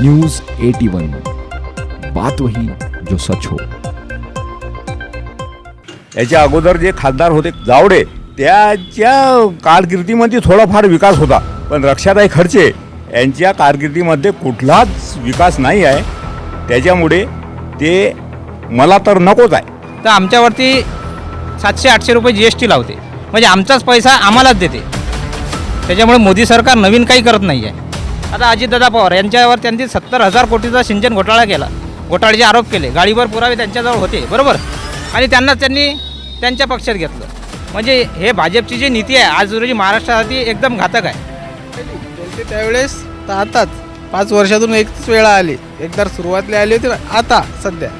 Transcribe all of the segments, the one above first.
News eighty one. बात वही जो सच हो. याच्या अगोदर जे खासदार होते जावडे त्याच्या कारकिर्दीमध्ये थोडाफार विकास होता. पण रक्षाताई खर्चे यांच्या कारकिर्दीमध्ये कुठलाच विकास नाही आहे. त्याच्यामुळे ते मला तर नकोच आहे. तर आमच्यावरती सातशे आठशे रुपये जी एस टी लावते. म्हणजे आमचाच पैसा आम्हालाच देते. त्याच्यामुळे मोदी सरकार नवीन काही करत नाही आहे आता अजितदादा पवार यांच्यावर त्यांनी सत्तर हजार कोटीचा सिंचन घोटाळा केला. घोटाळ्याचे आरोप केले. गाडीवर पुरावे त्यांच्याजवळ होते. बरोबर? आणि त्यांना त्यांनी त्यांच्या पक्षात घेतलं. म्हणजे हे भाजपची जी नीती आहे आज रोजी महाराष्ट्रासाठी एकदम घातक आहे. त्यावेळेस तर आताच पाच वर्षातून एकच वेळा आली. एकदा सुरुवातला आली होती आता सध्या.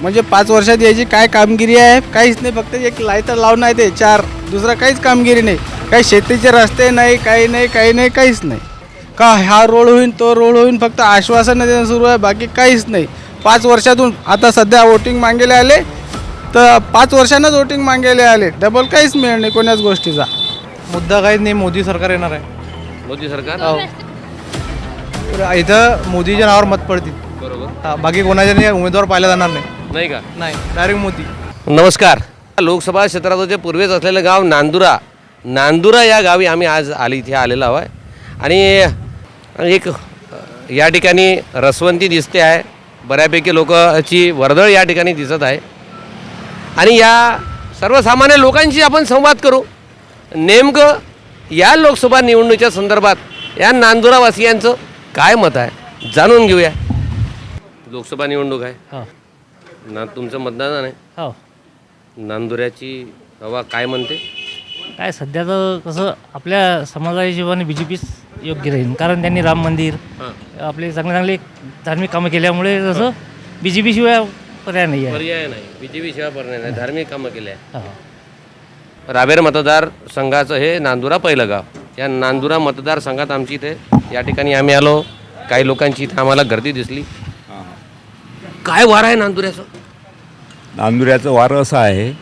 म्हणजे पाच वर्षात याची काय कामगिरी आहे काहीच नाही. फक्त एक लायटर लावून आहे ते चार. दुसरं काहीच कामगिरी नाही. काही शेतीचे रस्ते नाही काही नाही काही नाही काहीच नाही. का हा रोड होईन तो रोड होईन फक्त आश्वासन देणं सुरू आहे बाकी काहीच नाही. पाच वर्षातून आता सध्या वोटिंग मागेले आले तर पाच वर्षांनाच वोटिंग मागेले आले. डबल काहीच मिळणार नाही कोण्याच गोष्टीचा. मुद्दा काहीच नाही मोदी सरकार येणार आहे. मोदी सरकार? हो. तर इथं मोदीच्या नावावर मत पडतील. बरोबर. हा, बाकी कोणाच्या नाही उमेदवार पाहिला जाणार नाही. नाही का? नाही डायरेक्ट मोदी. नमस्कार. लोकसभा क्षेत्राचं जे पूर्वेच असलेलं गाव नांदुरा. नांदुरा या गावी आम्ही आज आली इथे आलेलो आहोत. आणि एक या ठिकाणी रसवंती दिसते आहे. बऱ्यापैकी लोकांची वर्दळ या ठिकाणी दिसत आहे. आणि या सर्वसामान्य लोकांशी आपण संवाद करू. नेमकं या लोकसभा निवडणुकीच्या संदर्भात या नांदुरावासियांचं काय मत आहे? जाणून घेऊया. लोकसभा निवडणूक आहे. हो. ना तुमचं मतदान आहे. हो. नांदुऱ्याची हवा काय म्हणते? काय सध्या तर कसं आपल्या समाजाच्या हिशोबाने बी जे पीच योग्य राहील. कारण त्यांनी राम मंदिर आपले चांगले चांगले धार्मिक कामं केल्यामुळे जसं बी जे पी शिवाय पर्याय नाही आहे. पर्याय नाही. बीजेपी शिवाय पर्याय नाही. धार्मिक कामं केले. आहे हो. रावेर मतदार संघाचं हे नांदुरा पहिलं गाव. या नांदुरा मतदारसंघात आमची इथे या ठिकाणी आम्ही आलो. काही लोकांची इथे आम्हाला गर्दी दिसली. काय वार आहे नांदुऱ्याचं? नांदुऱ्याचं वारं असं आहे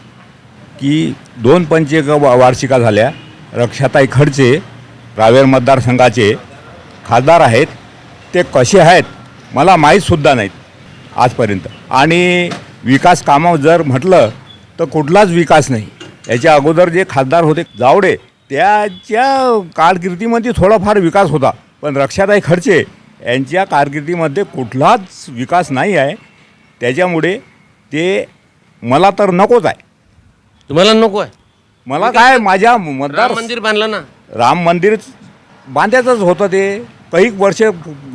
की दोन पंचेक वा- वार्षिका झाल्या. रक्षाताई खडचे रावेर मतदारसंघाचे खासदार आहेत. ते कसे आहेत मला माहीतसुद्धा नाहीत आजपर्यंत. आणि विकास कामं जर म्हटलं तर कुठलाच विकास नाही. याच्या अगोदर जे खासदार होते जावडे त्याच्या कारकिर्दीमध्ये थोडाफार विकास होता. पण रक्षाताई खडचे यांच्या कारकिर्दीमध्ये कुठलाच विकास नाही आहे. त्याच्यामुळे ते मला तर नकोच आहे. तुम्हाला नको आहे. मला काय माझ्या मतदार राम मंदिर बांधलं ना. राम मंदिर बांधायचंच होतं ते. काही वर्ष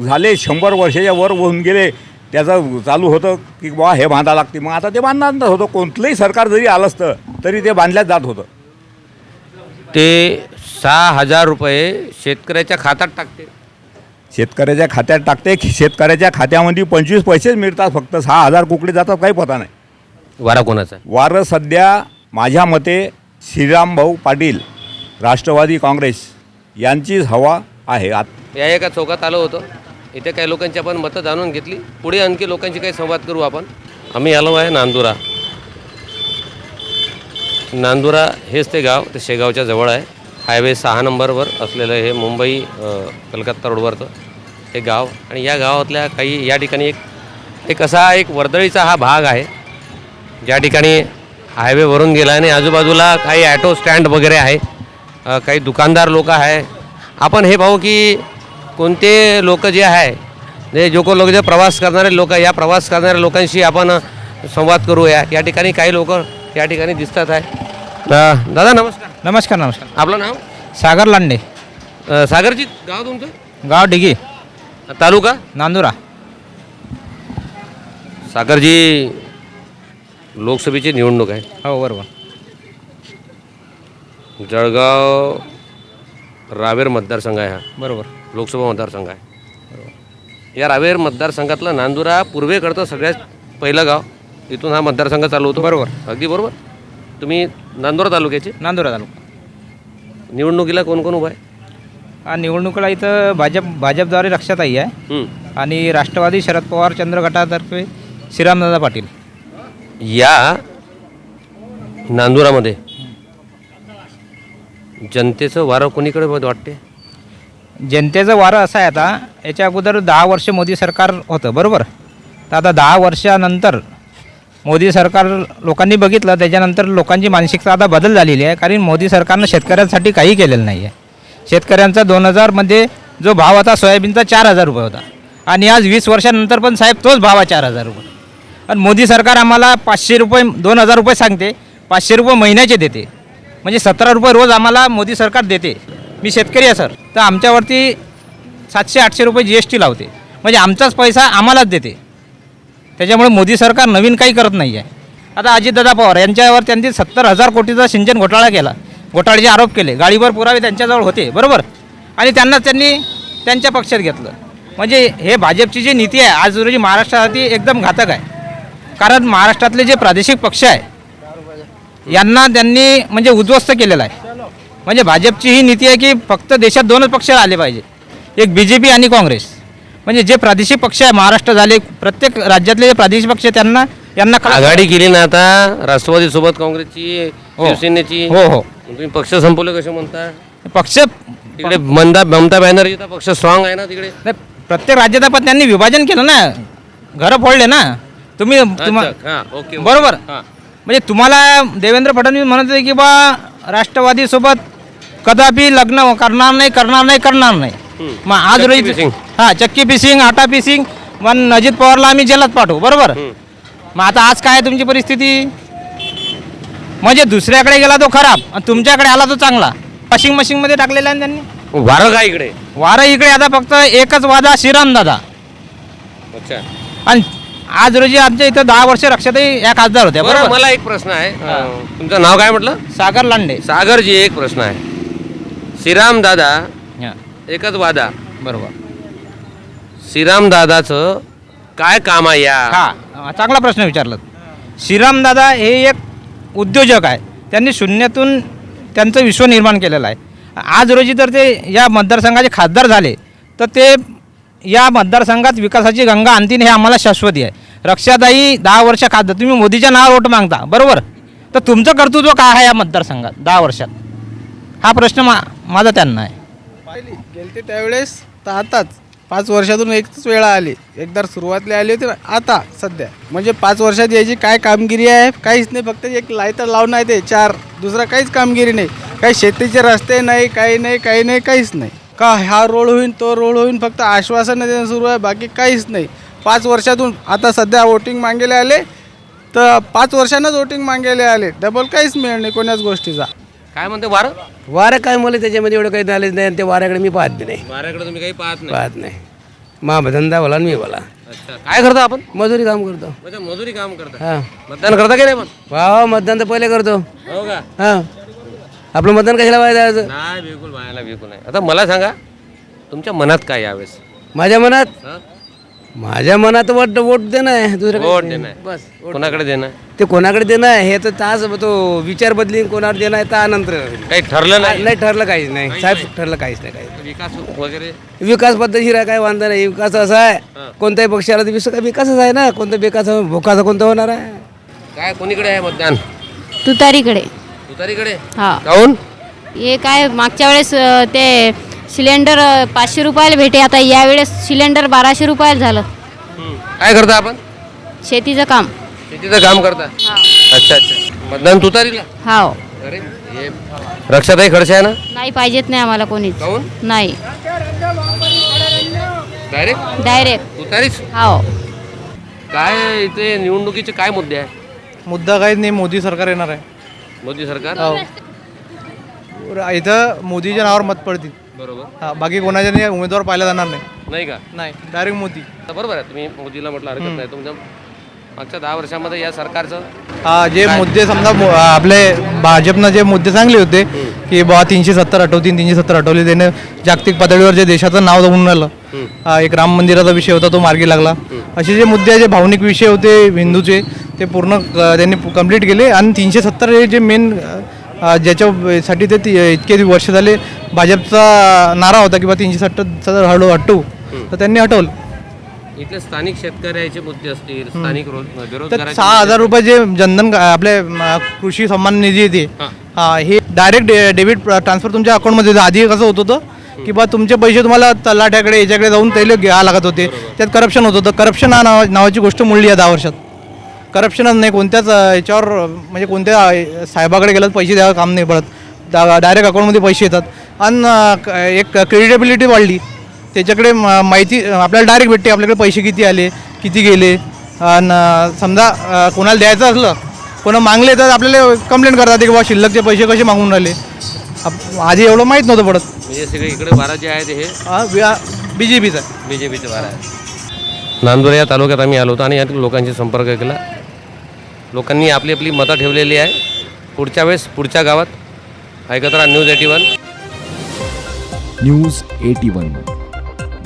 झाले शंभर वर्षाच्या वर होऊन गेले. त्याचं चालू होतं की बा हे बांधा लागते. मग आता ते बांधणार होतं. कोणतंही सरकार जरी आलं असतं तरी ते बांधल्याच जात होतं. ते सहा हजार रुपये शेतकऱ्याच्या खात्यात टाकते. शेतकऱ्याच्या खात्यात टाकते. शेतकऱ्याच्या खात्यामध्ये पंचवीस पैसेच मिळतात फक्त. सहा हजार कुकडे जातात काही पता नाही. वारा कोणाचा वारं सध्या माझ्या मते श्रीरामभाऊ पाटील राष्ट्रवादी काँग्रेस यांचीच हवा आहे. आत या एका चौकात आलो होतो. इथे काही लोकांची आपण मतं जाणून घेतली. पुढे आणखी लोकांची काही संवाद करू आपण. आम्ही आलो आहे नांदुरा. नांदुरा हेच ते गाव ते शेगावच्या जवळ आहे. हायवे सहा नंबरवर असलेलं हे मुंबई कलकत्ता रोडवरचं हे गाव. आणि या गावातल्या काही या ठिकाणी एक एक असा एक वर्दळीचा हा भाग आहे. ज्या ठिकाणी हायवेवरून गेला आणि आजूबाजूला काही ॲटो स्टँड वगैरे आहे. अ, काही दुकानदार लोक आहे. आपण हे पाहू की कोणते लोक जे आहे जे जो को लोक जे प्रवास करणारे लोक या प्रवास करणाऱ्या लोकांशी आपण संवाद करूया. या ठिकाणी काही लोक या ठिकाणी दिसतात आहे. दादा नमस्कार. नमस्कार नमस्कार. आपलं नाव? सागर लांडे. अ, सागरजी गाव तुमचं? गाव डिगी. तालुका? नांदुरा. सागरजी लोकसभेची निवडणूक आहे. हो बरोबर. जळगाव रावेर मतदारसंघ आहे हा. बरोबर. लोकसभा मतदारसंघ आहे. या रावेर मतदारसंघातलं नांदुरा पूर्वेकडचं सगळ्यात पहिलं गाव. इथून हा मतदारसंघ चालू होतो. बरोबर. अगदी बरोबर. तुम्ही नांदुरा तालुक्याचे? नांदुरा तालुका. निवडणुकीला कोण कोण उभा आहे? हा निवडणुकीला इथं भाजप भाजपद्वारे रक्षाताई आहे. हं. आणि राष्ट्रवादी शरद पवार चंद्र गटातर्फे श्रीरामदादा पाटील. या नांदुरामध्ये. जनतेचं वारं कोणीकडे वाटते? जनतेचं वारं असं आहे आता. याच्या अगोदर दहा वर्ष मोदी सरकार होतं बरोबर? तर आता दहा वर्षानंतर मोदी सरकार लोकांनी बघितलं त्याच्यानंतर लोकांची मानसिकता आता बदल झालेली आहे. कारण मोदी सरकारनं शेतकऱ्यांसाठी काही केलेलं नाही आहे शेतकऱ्यांचा दोन हजारमध्ये जो भाव होता सोयाबीनचा चार हजार रुपये होता. आणि आज वीस वर्षानंतर पण साहेब तोच भाव आहे चार हजार रुपये. आणि मोदी सरकार आम्हाला पाचशे रुपये दोन हजार रुपये सांगते पाचशे रुपये महिन्याचे देते. म्हणजे सतरा रुपये रोज आम्हाला मोदी सरकार देते. मी शेतकरी आहे सर. तर आमच्यावरती सातशे आठशे रुपये जी एस टी लावते. म्हणजे आमचाच पैसा आम्हालाच देते. त्याच्यामुळे मोदी सरकार नवीन काही करत नाही आहे आता अजितदादा पवार यांच्यावर त्यांनी सत्तर हजार कोटीचा सिंचन घोटाळा केला. घोटाळ्याचे आरोप केले. गाडीवर पुरावे त्यांच्याजवळ होते. बरोबर? आणि त्यांना त्यांनी त्यांच्या पक्षात घेतलं. म्हणजे हे भाजपची जी नीती आहे आज रोजी महाराष्ट्रासाठी एकदम घातक आहे. कारण महाराष्ट्रातले जे प्रादेशिक पक्ष आहे यांना त्यांनी म्हणजे उद्ध्वस्त केलेलं आहे. म्हणजे भाजपची ही नीती आहे की फक्त देशात दोनच पक्ष आले पाहिजे. एक बी जे पी आणि काँग्रेस. म्हणजे जे प्रादेशिक पक्ष आहे महाराष्ट्र झाले प्रत्येक राज्यातले जे प्रादेशिक पक्ष आहे त्यांना यांना आघाडी केली ना आता राष्ट्रवादी सोबत काँग्रेसची हो. शिवसेनेची. हो हो. तुम्ही पक्ष संपवले कसे म्हणता? पक्ष तिकडे मंदा ममता बॅनर्जीचा पक्ष स्ट्रॉंग आहे ना तिकडे? नाही, प्रत्येक राज्यात पण त्यांनी विभाजन केलं ना. घरं फोडले ना. तुम्ही तुम्हा अच्छा, हा, ओके ओके. बरोबर हा. म्हणजे तुम्हाला देवेंद्र फडणवीस म्हणत होते की बा राष्ट्रवादीसोबत कदापि लग्न करणार नाही करणार नाही करणार नाही हम्म. मग आज चक्की रोजी पिसिंग. हा चक्की पिसिंग आटा पिसिंग पण अजित पवारला आम्ही जेलात पाठवू बरोबर हम्म. मग आता आज काय आहे तुमची परिस्थिती म्हणजे दुसऱ्याकडे गेला तो खराब आणि तुमच्याकडे आला तो चांगला वॉशिंग मशीनमध्ये टाकलेला आहे ना त्यांनी वारं काय इकडे वारं इकडे आता फक्त एकच वादा श्रीराम दादा अच्छा आणि आज रोजी आमच्या इथं दहा वर्ष रक्षाताई या खासदार होत्या बरं बरोबर? मला एक प्रश्न आहे. अं, तुमचं नाव काय म्हटलं? सागर लांडे. सागरजी एक प्रश्न आहे. श्रीराम दादा हा, एकच वादा. बरोबर. श्रीराम दादाचं काय काम आहे या? हा चांगला प्रश्न विचारला श्रीराम दादा हे एक उद्योजक आहे. त्यांनी शून्यातून त्यांचं विश्व निर्माण केलेलं आहे. आज रोजी तर ते या मतदारसंघाचे खासदार झाले तर ते या मतदारसंघात विकासाची गंगा आणतील हे आम्हाला शाश्वती आहे. रक्षादाई दहा वर्ष खासदार तुम्ही मोदीच्या नावावर वोट मागता. बरोबर? तर तुमचं कर्तृत्व काय आहे या मतदारसंघात दहा वर्षात? हा प्रश्न मा माझा त्यांना आहे. पाहिली. गेलते त्यावेळेस तर आताच. पाच वर्षातून एकच वेळा आली. एकदा सुरुवातले आली होती ना आता सध्या. म्हणजे पाच वर्षात याची काय कामगिरी आहे? काहीच नाही. फक्त एक लाईटर लावणं आहे ते. चार. दुसरं काहीच कामगिरी नाही. काही शेतीचे रस्ते नाही काही नाही काही नाही काहीच नाही. का हा रोड होईन तो रोड होईन फक्त आश्वासन देणं सुरू आहे बाकी काहीच नाही. पाच वर्षातून आता सध्या वोटिंग मागेले आले तर पाच वर्षांनाच वोटिंग मागेले आले डबल काहीच मिळत नाही कोण्याच गोष्टीचा. काय म्हणते वारं? वारं काय मला त्याच्यामध्ये एवढं काही झालेच नाही आणि ते वाऱ्याकडे मी पाहत बी नाही. वाऱ्याकडे तुम्ही काही पाहत नाही. पाहत नाही. मा धंदा बोला आणि मी बोला. अच्छा काय करता आपण? मजुरी काम करतो. म्हणजे मजुरी काम करता. हां. मतदान करता की नाही पण वा मतदान तर पहिले करतो. हो का? हां. आपलं मतदान कशाला पाहिजे नाही बिलकुल व्हायला बिलकुल नाही. आता मला सांगा तुमच्या मनात काय यावेळेस? माझ्या मनात? हं? माझ्या मनात वोट वोट देणं आहे. वोट. देणं आहे. बस कोणाकडे देणं ते कोणाकडे देणं आहे हे तर तास तो विचार बदलीन कोणावर देणं आहे त्यानंतर काही ठरलं नाही? नाही ठरलं काहीच नाही. साहेब ठरलं काहीच नाही काही विकास वगैरे? विकास पद्धतशीर आहे काय वांधा नाही. विकास असा आहे कोणत्याही पक्षाला तर विस- विकासच आहे ना. कोणता विकास भोकाचा कोणता होणार आहे? काय कोणीकडे आहे मतदान? तुतारीकडे. तुतारीकडे? हा. काऊन हे काय मागच्या वेळेस अ, ते सिलेंडर अ, पाचशे रुपयाला भेटे. आता यावेळेस सिलेंडर बाराशे रुपयाला झालं. काय करता आपण? शेतीचं काम. शेतीचं काम करता? हा. अच्छा अच्छा. मतदान तुतारीला? हाव. अरे हे रक्षाताई खडसे आहे ना? नाही पाहिजेत नाही आम्हाला कोणीच. काऊन? नाही. डायरेक्ट? डायरेक्ट. तुतारीच? हाव. काय इथे निवडणुकीचे काय मुद्दे आहे? मुद्दा काहीच नाही मोदी सरकार येणार आहे. मोदी सरकार? हो इथं मोदीच्या नावावर मत पडतील. बरोबर. हा बाकी कोणाच्या नाही उमेदवार पाहिला जाणार नाही. नाही का? नाही डायरेक्ट मोदी. तर बरोबर आहे तुम्ही मोदीला म्हटलं हरकत नाही. तुमच्या मागच्या दहा वर्षामध्ये या सरकारचं हा जे मुद्दे समजा मो- आपले भाजपनं जे मुद्दे सांगले होते की बा तीनशे सत्तर हटवतील तीनशे सत्तर हटवले त्याने जागतिक पातळीवर जे देशाचं नाव जाऊन राहिलं हा, एक राम मंदिराचा विषय होता तो मार्गी लागला. असे जे मुद्दे जे भावनिक विषय होते हिंदूचे ते पूर्ण अ, त्यांनी कंप्लीट केले. आणि तीनशे सत्तर हे जे मेन ज्याच्यासाठी ते ती- इतके वर्ष झाले भाजपचा नारा होता की बा तीनशे सत्तर हळू हटवू तर त्यांनी हटवलं. इथले स्थानिक शेतकऱ्याचे मुद्दे असतील स्थानिक रोज तर सहा हजार रुपये जे जनधन आपले कृषी सन्मान निधी येते हां. डायरेक्ट डेबिट ट्रान्सफर तुमच्या अकाउंटमध्ये. आधी कसं होत होतं की बा तुमचे पैसे तुम्हाला तलाट्याकडे याच्याकडे जाऊन त्याला घ्यावं लागत होते. त्यात करप्शन होत होतं. करप्शन हा नावा नावाची गोष्ट मोडली आहे दहा वर्षात. करप्शनच नाही कोणत्याच याच्यावर म्हणजे कोणत्या साहेबाकडे गेलं पैसे द्यावं काम नाही पडत. डायरेक्ट अकाउंटमध्ये पैसे येतात. आणि एक क्रेडिटेबिलिटी वाढली. त्याच्याकडे माहिती आपल्याला डायरेक्ट भेटते आपल्याकडे पैसे किती आले किती गेले. आणि समजा कोणाला द्यायचं असलं कोणा मागले तर आपल्याला कंप्लेंट करतात की बाबा शिल्लकचे पैसे कसे मागून राहिले? आधी एवढं माहीत नव्हतं पडत. म्हणजे सगळे इकडे बारा जे आहे ते हे बी जे पीचा बी जे पीचे बारा आहे. नांदुरा या तालुक्यात आम्ही आलो होतो आणि या लोकांशी संपर्क केला. लोकांनी आपली आपली मतं ठेवलेली आहे. पुढच्या वेळेस पुढच्या गावात. ऐकत राहा news eighty one news eighty one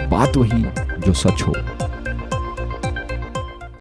बात वही जो सच हो.